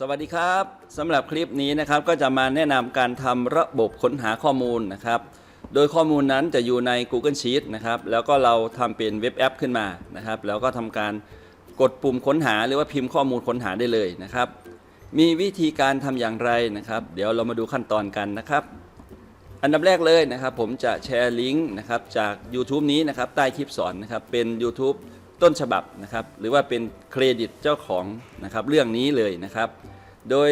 สวัสดีครับสำหรับคลิปนี้นะครับก็จะมาแนะนำการทำระบบค้นหาข้อมูลนะครับ โดยข้อมูลนั้นจะอยู่ใน Google Sheet นะครับแล้วก็เราทำเป็นเว็บแอปขึ้นมานะครับแล้วก็ทำการกดปุ่มค้นหาหรือว่าพิมพ์ข้อมูลค้นหาได้เลยนะครับ มีวิธีการทำอย่างไรนะครับ เดี๋ยวเรามาดูขั้นตอนกันนะครับ อันดับแรกเลยนะครับ ผมจะแชร์ลิงก์นะครับจาก YouTube นี้นะครับใต้คลิปสอนนะครับเป็น YouTube ต้นฉบับนะครับ หรือว่าเป็นเครดิตเจ้าของนะครับเรื่องนี้เลยนะครับ โดย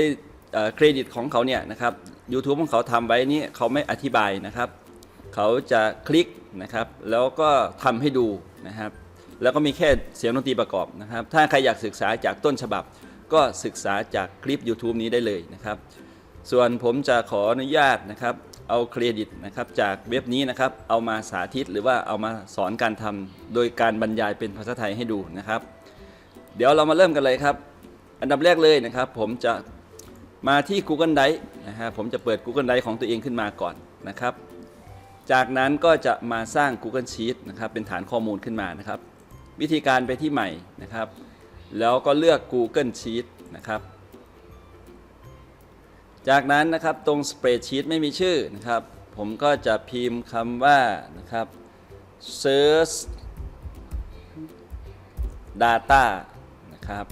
เครดิตของเขาเนี่ยนะครับ YouTube ของเขาทำไว้นี่เขาไม่อธิบายนะครับ เขาจะคลิกนะครับ แล้วก็ทำให้ดูนะครับ แล้วก็มีแค่เสียงดนตรีประกอบนะครับ ถ้าใครอยากศึกษาจากต้นฉบับ ก็ศึกษาจากคลิป YouTube นี้ได้เลยนะครับ ส่วนผมจะขออนุญาตนะครับ เอาเครดิตนะครับจากเว็บนี้นะครับเอามาสาธิตหรือว่าเอามาสอนการทำโดยการบรรยายเป็นภาษาไทยให้ดูนะครับ เดี๋ยวเรามาเริ่มกันเลยครับ อันดับแรกเลยนะครับ ผมจะมาที่ Google Drive นะฮะผมจะเปิด Google Drive ของตัวเองขึ้นมาก่อนนะครับ จากนั้นก็จะมาสร้าง Google Sheet นะครับเป็นฐานข้อมูลขึ้นมานะครับ วิธีการไปที่ใหม่นะครับ แล้วก็เลือก Google Sheet นะครับ จากนั้นนะครับตรง Spreadsheet ไม่มีชื่อนะครับ ผมก็จะพิมพ์คำว่านะครับ search data นะครับ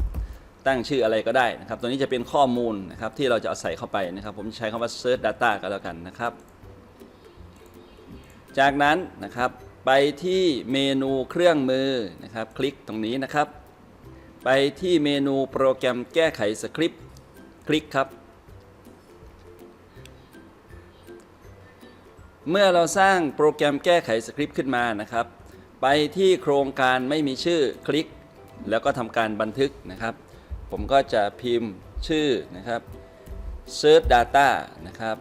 ตั้งชื่ออะไรก็ได้นะครับ ตัวนี้จะเป็นข้อมูลนะครับที่เราจะเอาใส่เข้าไปนะครับ ผมใช้คำว่า search data ก็แล้วกันนะครับ จากนั้นนะครับไปที่เมนูเครื่องมือนะครับ คลิกตรงนี้นะครับ ไปที่เมนูโปรแกรมแก้ไขสคริปต์คลิกครับ เมื่อเราสร้างโปรแกรมแก้ไขสคริปต์ขึ้นมานะครับ ไปที่โครงการไม่มีชื่อคลิก แล้วก็ทำการบันทึกนะครับ ผมก็จะพิมพ์ชื่อนะครับ search data นะครับ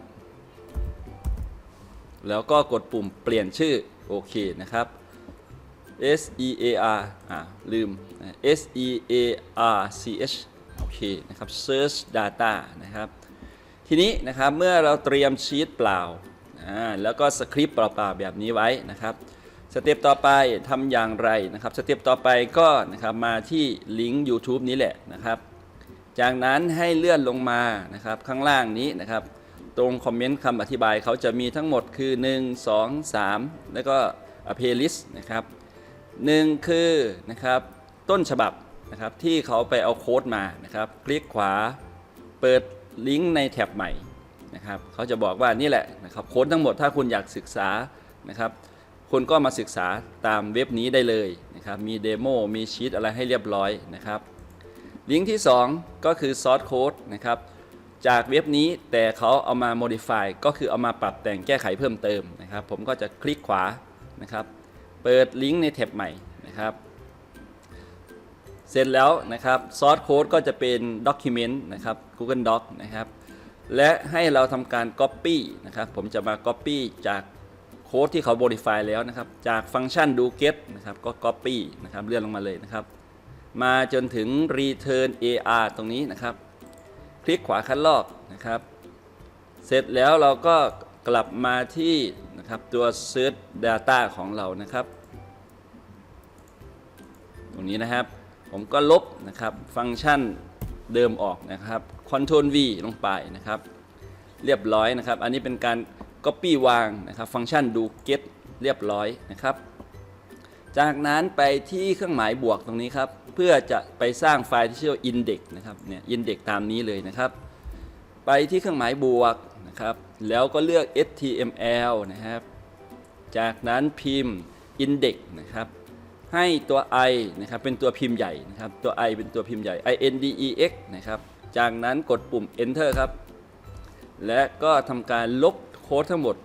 แล้วก็กดปุ่มเปลี่ยนชื่อ โอเคนะครับ S E A R อ่าลืม S E A R C H โอเคนะครับ search data นะครับ ทีนี้นะครับเมื่อเราเตรียมชีตเปล่า อ่าแล้วก็สคริปต์เปล่าๆแบบนี้ไว้นะครับสเต็ปต่อไปทำอย่างไรนะครับสเต็ปต่อไปก็นะครับมาที่ลิงก์ YouTube นี้แหละนะครับ จากนั้นให้เลื่อนลงมานะครับข้างล่างนี้นะครับ ตรงคอมเมนต์คำอธิบายเขาจะมีทั้งหมดคือ 1 2 3 แล้วก็เพลย์ลิสต์นะครับหนึ่งคือนะครับต้นฉบับนะครับที่เขาไปเอาโค้ดมานะครับ คลิกขวาเปิดลิงก์ในแท็บใหม่ นะครับเขาจะบอกว่านี่แหละนะครับโค้ดทั้งหมดถ้าคุณอยากศึกษานะครับคุณก็มาศึกษาตามเว็บนี้ได้เลยนะครับมีเดโมมีชีตอะไรให้เรียบร้อยนะครับลิงก์ที่ 2 ก็คือ Source Code นะครับจากเว็บนี้แต่เขาเอามา modify ก็คือเอามาปรับแต่งแก้ไขเพิ่มเติมนะครับ ผมก็จะคลิกขวานะครับเปิดลิงก์ในแท็บใหม่นะครับเสร็จแล้วนะครับ Source Code ก็จะเป็น Document นะครับ Google Doc นะครับ และให้เราทำการ Copy นะครับ ผมจะมา Copy จากโค้ดที่เขา modify แล้วนะครับ จากฟังก์ชัน do get นะครับ ก็ Copy นะครับเลื่อนลงมาเลยนะครับ มาจนถึง return AR ตรงนี้นะครับ คลิกขวาคัดลอกนะครับ เสร็จแล้วเราก็กลับมาที่นะครับตัว search data ของเรานะครับ ตรงนี้นะครับ ผมก็ลบนะครับฟังก์ชันเดิมออกนะครับ Ctrl V ลงไปนะครับ เรียบร้อยนะครับ อันนี้เป็นการ Copy วางนะครับ ฟังก์ชัน do get เรียบร้อยนะครับ จากนั้นไปที่เครื่องหมายบวกตรงนี้ครับ เพื่อจะไปสร้างไฟล์ที่ชื่อว่า index นะครับ เนี่ย index ตามนี้เลยนะครับ ไปที่เครื่องหมายบวกนะครับ แล้วก็เลือก html นะครับ จากนั้นพิมพ์ index นะครับให้ตัว i นะครับเป็นตัวพิมพ์ใหญ่นะครับตัว i เป็นตัวพิมพ์ใหญ่ index นะครับ จากนั้นกดปุ่ม enter ครับ และก็ทำการลบโค้ดทั้งหมด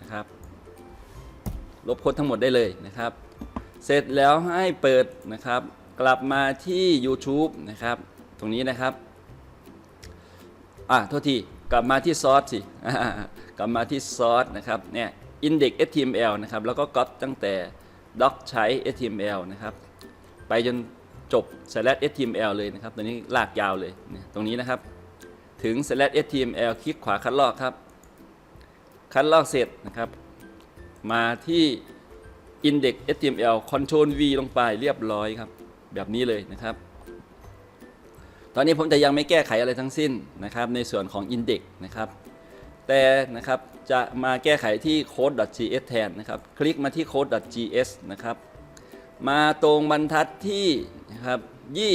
นะครับ ลบโค้ดทั้งหมดได้เลยนะครับ เสร็จแล้วให้เปิดนะครับ กลับมาที่ YouTube นะครับ ตรงนี้นะครับ อะโทษที กลับมาที่ซอสสิกลับมาที่ซอสนะครับเนี่ย index html นะครับ แล้วก็ก๊อปตั้งแต่ doc ใช้ html นะครับ ไปจน จบ slash html เลยนะครับ ตัวนี้ลากยาวเลยตรงนี้นะครับ ถึง slash html คลิกขวาคัดลอกครับ คัดลอกเสร็จนะครับ มาที่ index html control v ลงไปเรียบร้อยครับ แบบนี้เลยนะครับ ตอนนี้ผมจะยังไม่แก้ไขอะไรทั้งสิ้นนะครับ ในส่วนของ Index นะครับแต่นะครับจะมาแก้ไขที่ code.gs แทนนะครับ คลิกมาที่ code.gs นะครับ มาตรงบรรทัดที่ นะครับ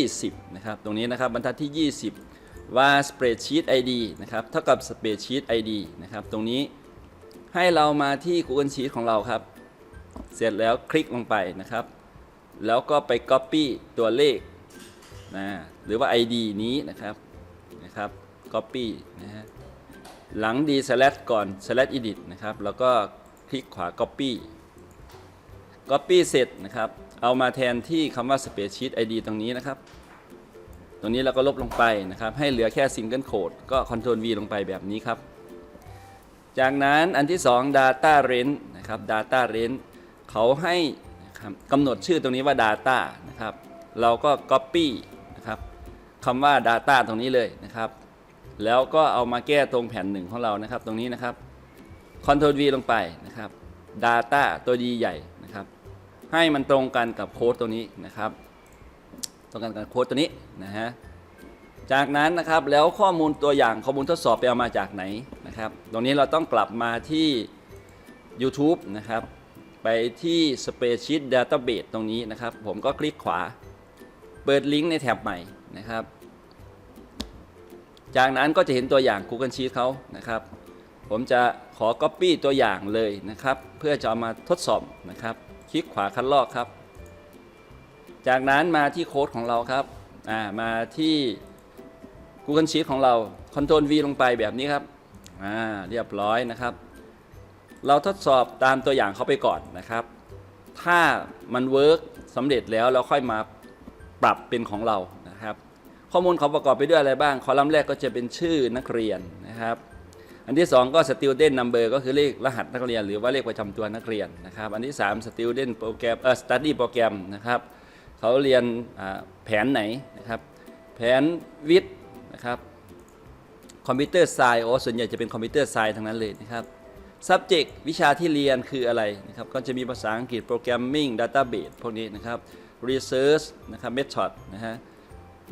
20นะครับตรงนี้นะครับบรรทัดที่ 20 ว่า spreadsheet id นะครับเท่ากับ spreadsheet id นะครับตรงนี้ให้เรามาที่ Google Sheet ของเราครับ เสร็จแล้วคลิกลงไปนะครับ แล้วก็ไป Copy ตัวเลขนะหรือว่า ID นี้นะครับนะครับ Copy นะฮะหลัง d slash ก่อน slash edit นะครับ แล้วก็คลิกขวา Copy Copy เสร็จนะครับ เอามาแทนที่คำว่า Spreadsheet ID ตรงนี้นะครับ ตรงนี้เราก็ลบลงไปนะครับ ให้เหลือแค่ Single Code ก็ Ctrl V ลงไปแบบนี้ครับ จากนั้นอันที่ 2 Data Range นะครับ Data Range เขาให้กำหนดชื่อตรงนี้ว่า Data นะครับ เราก็ Copy นะครับคำว่า Data ตรงนี้เลยนะครับ แล้วก็เอามาแก้ตรงแผ่นหนึ่งของเรานะครับ ตรงนี้นะครับ Ctrl V ลงไปนะครับ Data ตัวดีใหญ่ ให้มันตรงกันกับโค้ดตัวนี้นะครับ ตรงกันกับโค้ดตัวนี้นะฮะจากนั้นนะครับแล้วข้อมูลตัวอย่างข้อมูลทดสอบไปเอามาจากไหนนะครับ ตรงนี้เราต้องกลับมาที่ YouTube นะครับ ไปที่ Spreadsheet Database ตรงนี้นะครับ ผมก็คลิกขวา เปิดลิงก์ในแท็บใหม่นะครับ จากนั้นก็จะเห็นตัวอย่าง Google Sheet เขานะครับ ผมจะขอ Copy ตัวอย่างเลยนะครับ เพื่อจะเอามาทดสอบนะครับ คลิกขวาคัดลอกครับ จากนั้นมาที่โค้ดของเราครับอ่ามาที่ Google Sheet ของเรา Ctrl V ลงไปแบบนี้ครับอ่าเรียบร้อยนะครับ เราทดสอบตามตัวอย่างเขาไปก่อนนะครับ ถ้ามันเวิร์กสำเร็จแล้วเราค่อยมาปรับเป็นของเรานะครับ ข้อมูลเขาประกอบไปด้วยอะไรบ้าง คอลัมน์แรกก็จะเป็นชื่อนักเรียนนะครับ อันที่ 2 ก็ student number ก็คือเลขรหัสนักเรียน หรือว่าเลขประจำตัวนักเรียนนะครับ อันที่ 3 student program เอ่อ study program นะครับเขาเรียนแผนไหนนะครับ แผนวิทย์นะครับคอมพิวเตอร์ไซน์โอ้ส่วนใหญ่จะเป็นคอมพิวเตอร์ไซน์ทั้งนั้นเลยนะครับ subject วิชาที่เรียนคืออะไรนะครับ ก็จะมีภาษาอังกฤษ programming database พวกนี้นะครับ research นะครับ method นะฮะ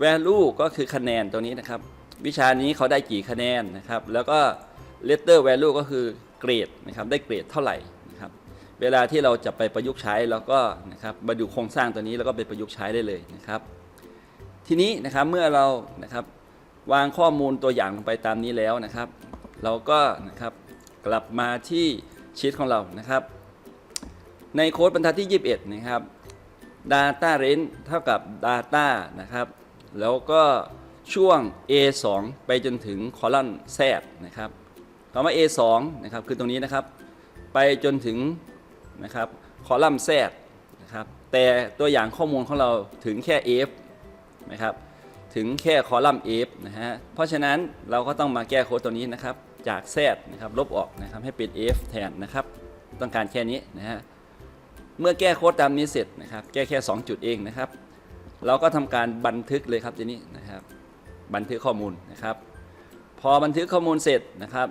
value ก็คือคะแนนตัวนี้นะครับ วิชานี้เขาได้กี่คะแนนนะครับ แล้วก็ letter value ก็คือเกรดนะครับได้เกรดเท่าไหร่นะครับเวลาที่เราจะไปประยุกต์ใช้เราก็นะครับมาดูโครงสร้างตัวนี้แล้วก็ไปประยุกต์ใช้ได้เลยนะครับ ทีนี้นะครับเมื่อเรานะครับวางข้อมูลตัวอย่างลงไปตามนี้แล้วนะครับ เราก็นะครับกลับมาที่ชีตของเรานะครับ ในโค้ดบรรทัดที่ 21 นะครับ data range เท่ากับ data นะครับ แล้วก็ช่วง A2 ไปจนถึงคอลัมน์ Z นะครับ คำว่า A2 นะครับคือตรงนี้นะครับ ไปจนถึงนะครับคอลัมน์ Z นะครับแต่ตัวอย่างข้อมูลของเราถึงแค่ F นะครับถึงแค่คอลัมน์ F นะฮะเพราะฉะนั้นเราก็ต้องมาแก้โค้ดตัวนี้นะครับจาก Z นะครับลบออกนะครับให้เป็น F แทนนะครับต้องการแค่นี้นะฮะเมื่อแก้โค้ดตามนี้เสร็จนะครับแก้แค่ 2 จุดเองนะครับ เราก็ทำการบันทึกเลยครับทีนี้นะครับ บันทึกข้อมูลนะครับ พอบันทึกข้อมูลเสร็จนะครับ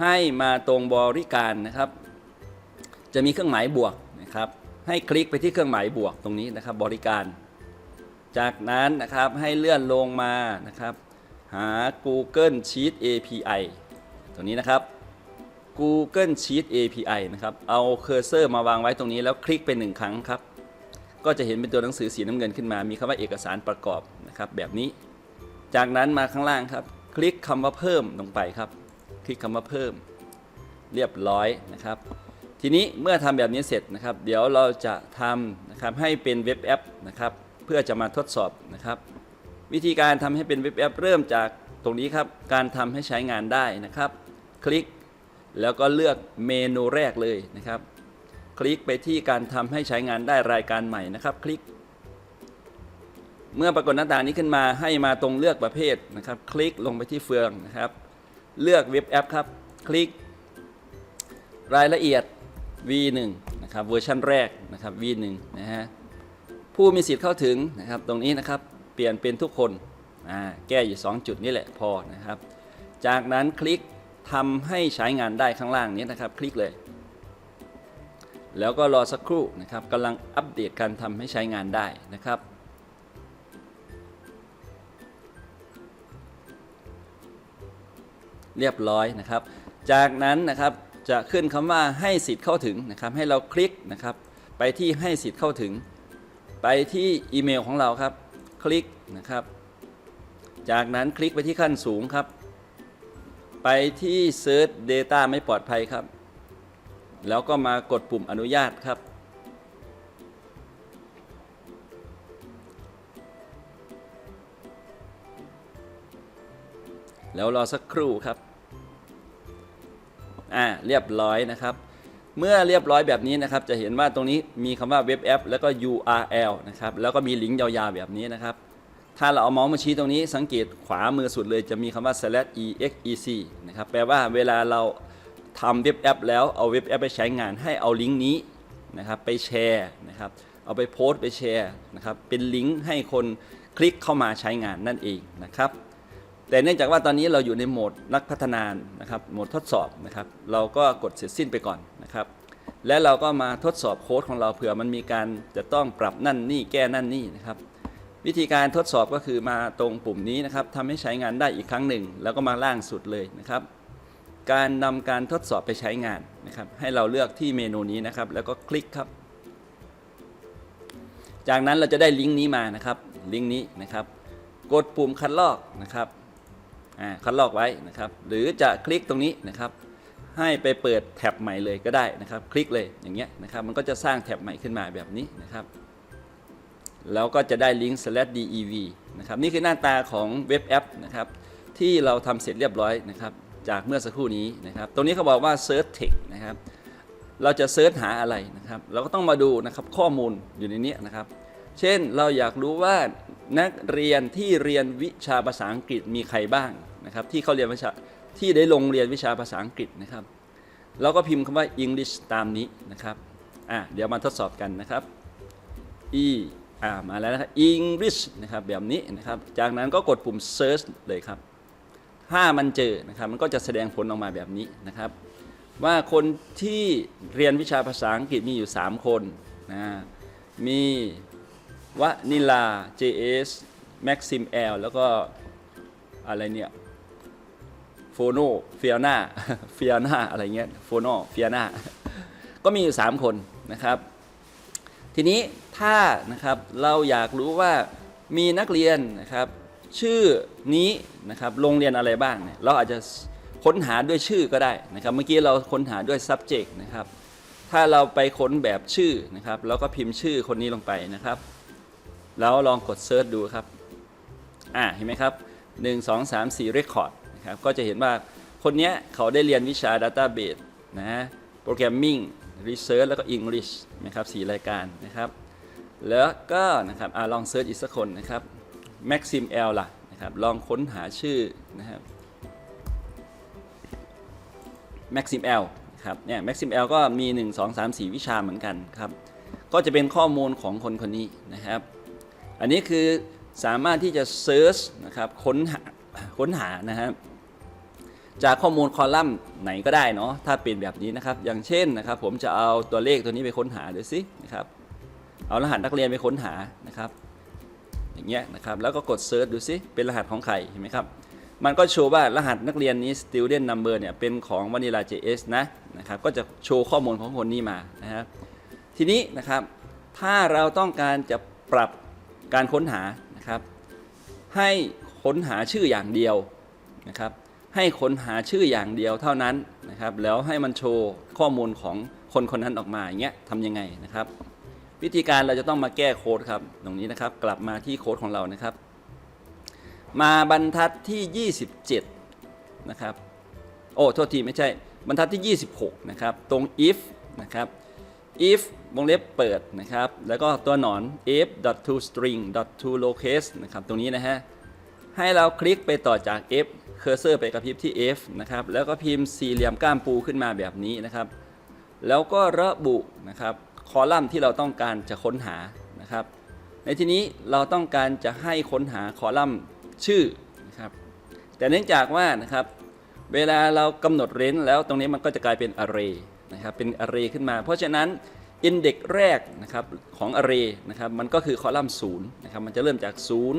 ให้มาตรงบริการนะครับ จะมีเครื่องหมายบวกนะครับ ให้คลิกไปที่เครื่องหมายบวกตรงนี้นะครับ บริการ จากนั้นนะครับให้เลื่อนลงมานะครับ หา Google Sheet API ตรงนี้นะครับ Google Sheet API นะครับ เอาเคอร์เซอร์มาวางไว้ตรงนี้แล้วคลิกไปหนึ่งครั้งครับ ก็จะเห็นเป็นตัวหนังสือสีน้ำเงินขึ้นมา มีคำว่าเอกสารประกอบนะครับ แบบนี้ จากนั้นมาข้างล่างครับ คลิกคำว่าเพิ่มลงไปครับ ลิกคำว่าเพิ่ม เรียบร้อยนะครับ ทีนี้เมื่อทำแบบนี้เสร็จนะครับ เดี๋ยวเราจะทำนะครับให้เป็นเว็บแอปนะครับเพื่อจะมาทดสอบนะครับ วิธีการทำให้เป็นเว็บแอปเริ่มจากตรงนี้ครับการทำให้ใช้งานได้นะครับ คลิกแล้วก็เลือกเมนูแรกเลยนะครับ คลิกไปที่การทำให้ใช้งานได้รายการใหม่นะครับ คลิก เมื่อปรากฏหน้าต่างนี้ขึ้นมาให้มาตรงเลือกประเภทนะครับ คลิกลงไปที่เฟืองนะครับ เลือกเว็บแอปครับ คลิก รายละเอียด V1 นะครับเวอร์ชันแรกนะครับ V1 นะฮะผู้มีสิทธิ์เข้าถึงนะครับตรงนี้นะครับเปลี่ยนเป็นทุกคนอ่าแก้อยู่ 2 จุดนี่แหละพอนะครับ จากนั้นคลิกทำให้ใช้งานได้ข้างล่างนี้นะครับ คลิกเลย แล้วก็รอสักครู่นะครับกำลังอัปเดตการทำให้ใช้งานได้นะครับ เรียบร้อยนะครับ จากนั้นนะครับจะขึ้นคำว่าให้สิทธิ์เข้าถึงนะครับ ให้เราคลิกนะครับ ไปที่ให้สิทธิ์เข้าถึง ไปที่อีเมลของเราครับ คลิกนะครับ จากนั้นคลิกไปที่ขั้นสูงครับ ไปที่ Search Data ไม่ปลอดภัยครับ แล้วก็มากดปุ่มอนุญาตครับแล้วรอสักครู่ครับ อ่าเรียบร้อยนะครับ เมื่อเรียบร้อยแบบนี้นะครับ จะเห็นว่าตรงนี้มีคำว่าเว็บแอปแล้วก็ URL นะครับแล้วก็มีลิงก์ยาวๆแบบนี้นะครับ ถ้าเราเอาเมาส์มาชี้ตรงนี้สังเกตขวามือสุดเลยจะมีคำว่า slash exec นะครับแปลว่าเวลาเราทำเว็บแอป แล้วเอาเว็บแอปไปใช้งานให้เอาลิงก์นี้นะครับไปแชร์นะครับเอาไปโพสต์ไปแชร์นะครับเป็นลิงก์ให้คนคลิกเข้ามาใช้งานนั่นเองนะครับ แต่เนื่องจากว่าตอนนี้เราอยู่ในโหมดนักพัฒนานะครับโหมดทดสอบนะครับ เราก็กดเสร็จสิ้นไปก่อนนะครับ และเราก็มาทดสอบโค้ดของเราเผื่อมันมีการจะต้องปรับนั่นนี่แก้นั่นนี่นะครับ วิธีการทดสอบก็คือมาตรงปุ่มนี้นะครับทำให้ใช้งานได้อีกครั้งหนึ่ง แล้วก็มาล่างสุดเลยนะครับ การนำการทดสอบไปใช้งานนะครับ ให้เราเลือกที่เมนูนี้นะครับ แล้วก็คลิกครับ จากนั้นเราจะได้ลิงก์นี้มานะครับลิงก์นี้นะครับ กดปุ่มคัดลอกนะครับ คัดลอกไว้นะครับ หรือจะคลิกตรงนี้นะครับ ให้ไปเปิดแท็บใหม่เลยก็ได้นะครับ คลิกเลยอย่างเงี้ยนะครับมันก็จะสร้างแท็บใหม่ขึ้นมาแบบนี้นะครับ แล้วก็จะได้ลิงก์ slash dev นะครับนี่คือหน้าตาของเว็บแอปนะครับที่เราทำเสร็จเรียบร้อยนะครับจากเมื่อสักครู่นี้นะครับ ตรงนี้เขาบอกว่า search text นะครับ เราจะเซิร์ชหาอะไรนะครับ เราก็ต้องมาดูนะครับข้อมูลอยู่ในนี้นะครับ เช่นเราอยากรู้ว่านักเรียนที่เรียนวิชาภาษาอังกฤษมีใครบ้าง นะครับที่เขาเรียนวิชาที่ได้ลงเรียนวิชาภาษาอังกฤษนะครับเราก็พิมพ์คำว่า English ตามนี้นะครับอะเดี๋ยวมาทดสอบกันนะครับ e อ่ามาแล้วนะครับ English นะครับแบบนี้นะครับ จากนั้นก็กดปุ่ม search เลยครับ ถ้ามันเจอนะครับมันก็จะแสดงผลออกมาแบบนี้นะครับ ว่าคนที่เรียนวิชาภาษาอังกฤษมีอยู่ 3 คนนะมีวนิลา JS Maxim L แล้วก็อะไรเนี่ย โฟโนเฟียนาเฟียนาอะไรเงี้ยโฟโนเฟียนาก็มีอยู่ 3 คนนะครับ ทีนี้ถ้านะครับเราอยากรู้ว่ามีนักเรียนนะครับ ชื่อนี้นะครับโรงเรียนอะไรบ้างเนี่ยเราอาจจะค้นหาด้วยชื่อก็ได้นะครับ เมื่อกี้เราค้นหาด้วย subject นะครับ ถ้าเราไปค้นแบบชื่อนะครับเราก็พิมพ์ชื่อคนนี้ลงไปนะครับ แล้วลองกด search ดูครับ อ่าเห็นไหมครับ 1 2 3 4 record นะครับก็จะเห็นว่าคนนี้เขาได้เรียนวิชา database นะ programming research แล้วก็ English นะครับสี่รายการนะครับ แล้วก็นะครับอลองเซิร์ชอีกสักคนนะครับ Maxim L ล่ะนะครับลองค้นหาชื่อนะครับ Maxim L ครับเนี่ย Maxim L ก็มี 1 2 3 4 วิชาเหมือนกันครับ ก็จะเป็นข้อมูลของคนคนนี้นะครับ อันนี้คือสามารถที่จะเซิร์ชนะครับค้นหาค้นหานะครับ จากข้อมูลคอลัมน์ไหนก็ได้เนาะถ้าเป็นแบบนี้นะครับ อย่างเช่นนะครับ ผมจะเอาตัวเลขตัวนี้ไปค้นหาดูสินะครับ เอารหัสนักเรียนไปค้นหานะครับ อย่างเงี้ยนะครับ แล้วก็กดเซิร์ชดูสิเป็นรหัสของใครเห็นไหมครับ มันก็โชว์ว่ารหัสนักเรียนนี้ student number เนี่ยเป็นของ Vanilla JS นะนะครับ ก็จะโชว์ข้อมูลของคนนี้มานะครับ ทีนี้นะครับถ้าเราต้องการจะปรับการค้นหานะครับ ให้ค้นหาชื่ออย่างเดียวนะครับ ให้ค้นหาชื่ออย่างเดียวเท่านั้นนะครับ แล้วให้มันโชว์ข้อมูลของคนคนนั้นออกมาอย่างเงี้ยทำยังไงนะครับ วิธีการเราจะต้องมาแก้โค้ดครับ ตรงนี้นะครับ กลับมาที่โค้ดของเรานะครับ มาบรรทัดที่ 27 นะครับ โอ้โทษทีไม่ใช่ บรรทัดที่ 26 นะครับ ตรง if นะครับ if วงเล็บเปิดนะครับ แล้วก็ตัวหนอน if to string to locate นะครับ ตรงนี้นะฮะ ให้เราคลิกไปต่อจาก f เคอร์เซอร์ไปกระพริบที่ f นะครับ แล้วก็พิมพ์สี่เหลี่ยมก้ามปูขึ้นมาแบบนี้นะครับ แล้วก็ระบุนะครับคอลัมน์ที่เราต้องการจะค้นหานะครับ ในที่นี้เราต้องการจะให้ค้นหาคอลัมน์ชื่อนะครับ แต่เนื่องจากว่านะครับ เวลาเรากำหนดเรนจ์แล้วตรงนี้มันก็จะกลายเป็น array นะครับ เป็น array ขึ้นมา เพราะฉะนั้น index แรกนะครับของ array นะครับมันก็คือคอลัมน์0นะครับมันจะเริ่มจาก 0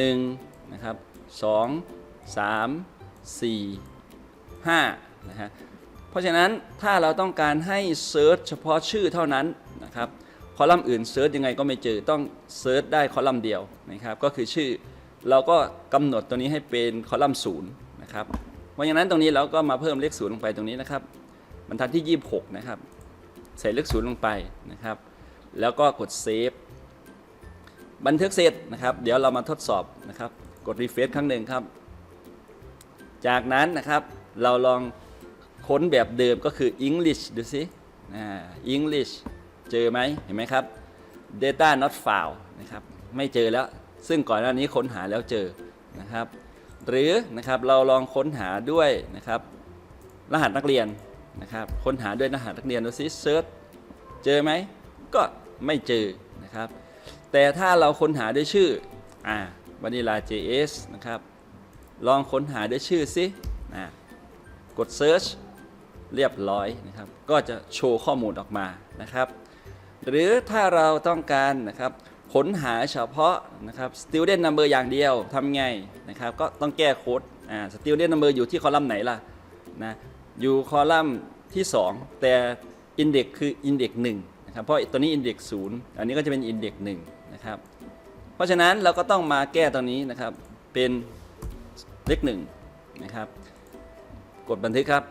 1นะครับ2 3 4 5นะฮะเพราะฉะนั้นถ้าเราต้องการให้เซิร์ชเฉพาะชื่อเท่านั้นนะครับคอลัมน์อื่นเซิร์ชยังไงก็ไม่เจอต้องเซิร์ชได้คอลัมน์เดียวนะครับก็คือชื่อเราก็กำหนดตัวนี้ให้เป็นคอลัมน์ศูนย์นะครับเพราะฉะนั้นตรงนี้เราก็มาเพิ่มเลขศูนย์ลงไปตรงนี้นะครับบรรทัดที่ 26 นะครับ ใส่เลขศูนย์ลงไปนะครับ แล้วก็กดเซฟบันทึกเสร็จนะครับ เดี๋ยวเรามาทดสอบนะครับ กดรีเฟรชครั้งหนึ่งครับ จากนั้นนะครับเราลองค้นแบบเดิมก็คือ English ดูสิอ่า English เจอไหมเห็นไหมครับ data not found นะครับไม่เจอแล้ว ซึ่งก่อนหน้านี้ค้นหาแล้วเจอนะครับ หรือนะครับเราลองค้นหาด้วยนะครับ รหัสนักเรียนนะครับค้นหาด้วยรหัสนักเรียนดูซิเซิร์ชเจอไหมก็ไม่เจอนะครับ แต่ถ้าเราค้นหาด้วยชื่ออ่าวานิลา JS นะครับ ลองค้นหาด้วยชื่อซิอ่ากด Search เรียบร้อยนะครับ ก็จะโชว์ข้อมูลออกมานะครับ หรือถ้าเราต้องการนะครับค้นหาเฉพาะนะครับ student number อย่างเดียวทำไงนะครับ ก็ต้องแก้โค้ดอ่า student number อยู่ที่คอลัมน์ไหนล่ะนะอยู่คอลัมน์ที่ 2 แต่ index คือ index 1นะครับเพราะตัวนี้ index 0 อันนี้ก็จะเป็น index 1นะครับเพราะฉะนั้นเราก็ต้องมาแก้ตรงนี้นะครับเป็น เลขหนึ่งนะครับ กดบันทึกครับ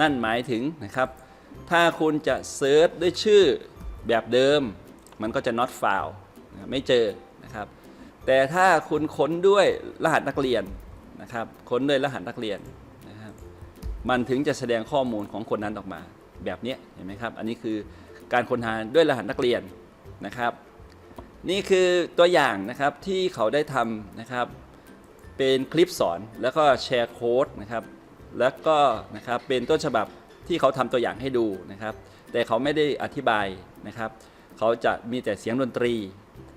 นั่นหมายถึงนะครับ ถ้าคุณจะเซิร์ชด้วยชื่อแบบเดิม มันก็จะ not found ไม่เจอนะครับ แต่ถ้าคุณค้นด้วยรหัสนักเรียนนะครับ ค้นด้วยรหัสนักเรียนนะครับ มันถึงจะแสดงข้อมูลของคนนั้นออกมาแบบนี้เห็นไหมครับ อันนี้คือการค้นหาด้วยรหัสนักเรียนนะครับ นี่คือตัวอย่างนะครับที่เขาได้ทำนะครับ เป็นคลิปสอนแล้วก็แชร์โค้ดนะครับ แล้วก็นะครับเป็นต้นฉบับที่เขาทำตัวอย่างให้ดูนะครับ แต่เขาไม่ได้อธิบายนะครับ เขาจะมีแต่เสียงดนตรี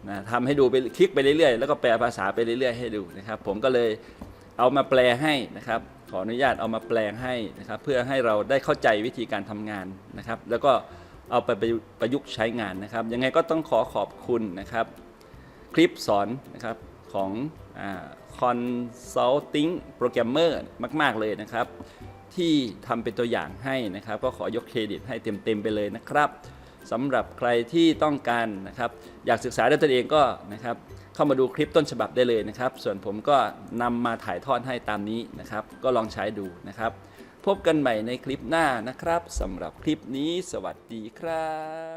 นะทำให้ดูไปคลิกไปเรื่อยๆ แล้วก็แปลภาษาไปเรื่อยๆ ให้ดูนะครับ ผมก็เลยเอามาแปลให้นะครับ ขออนุญาตเอามาแปลงให้นะครับ เพื่อให้เราได้เข้าใจวิธีการทำงานนะครับ แล้วก็เอาไปประยุกต์ใช้งานนะครับ ยังไงก็ต้องขอขอบคุณนะครับ คลิปสอนนะครับของอ่า consulting programmer มาก ๆ เลยนะครับ ที่ทำเป็นตัวอย่างให้นะครับ ก็ขอยกเครดิตให้เต็ม ๆ ไปเลยนะครับสำหรับใครที่ต้องการนะครับ อยากศึกษาด้วยตนเองก็นะครับ เข้ามาดูคลิปต้นฉบับได้เลยนะครับ ส่วนผมก็นำมาถ่ายทอดให้ตามนี้นะครับ ก็ลองใช้ดูนะครับ พบกันใหม่ในคลิปหน้านะครับสำหรับคลิปนี้ สวัสดีครับ